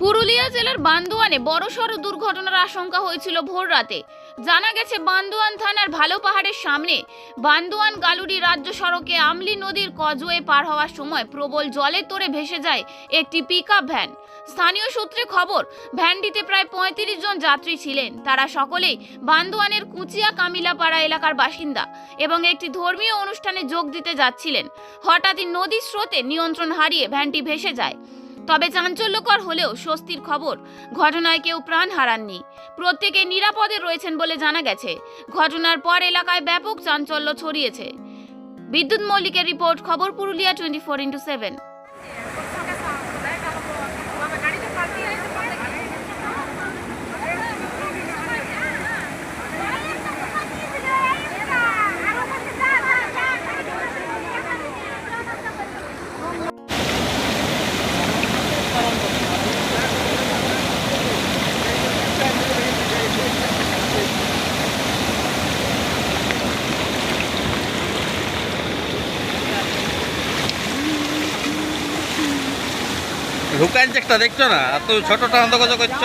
পুরুলিয়া জেলার বান্দোয়ানে বড়সড় দুর্ঘটনার আশঙ্কা হয়েছিল ভোর রাতে জানা গেছে বান্দোয়ান থানার ভালো পাহাড়ের সামনে বান্দোয়ান গালুড়ি রাজ্য সড়কে আমলি নদীর কজওয়ে পার হওয়ার সময় প্রবল জলে তোড়ে ভেসে যায় একটি পিকআপ ভ্যান স্থানীয় সূত্রে খবর ভ্যানটিতে প্রায় পঁয়ত্রিশ জন যাত্রী ছিলেন। তারা সকলেই বান্দোয়ানের কুচিয়া কামিলাপাড়া এলাকার বাসিন্দা এবং একটি ধর্মীয় অনুষ্ঠানে যোগ দিতে যাচ্ছিলেন। হঠাৎই নদীর স্রোতে নিয়ন্ত্রণ হারিয়ে ভ্যানটি ভেসে যায়। তবে চাঞ্চল্যকর হলেও স্বস্তির খবর, ঘটনায় কেউ প্রাণ হারাননি। প্রত্যেকে নিরাপদে রয়েছেন বলে জানা গেছে। ঘটনার পর এলাকায় ব্যাপক চাঞ্চল্য ছড়িয়েছে। বিদ্যুৎ মল্লিকের রিপোর্ট, খবর Purulia twenty four into seven. ঢুকান একটা দেখছ না? তো ছোটটা অন্ধকার করছ।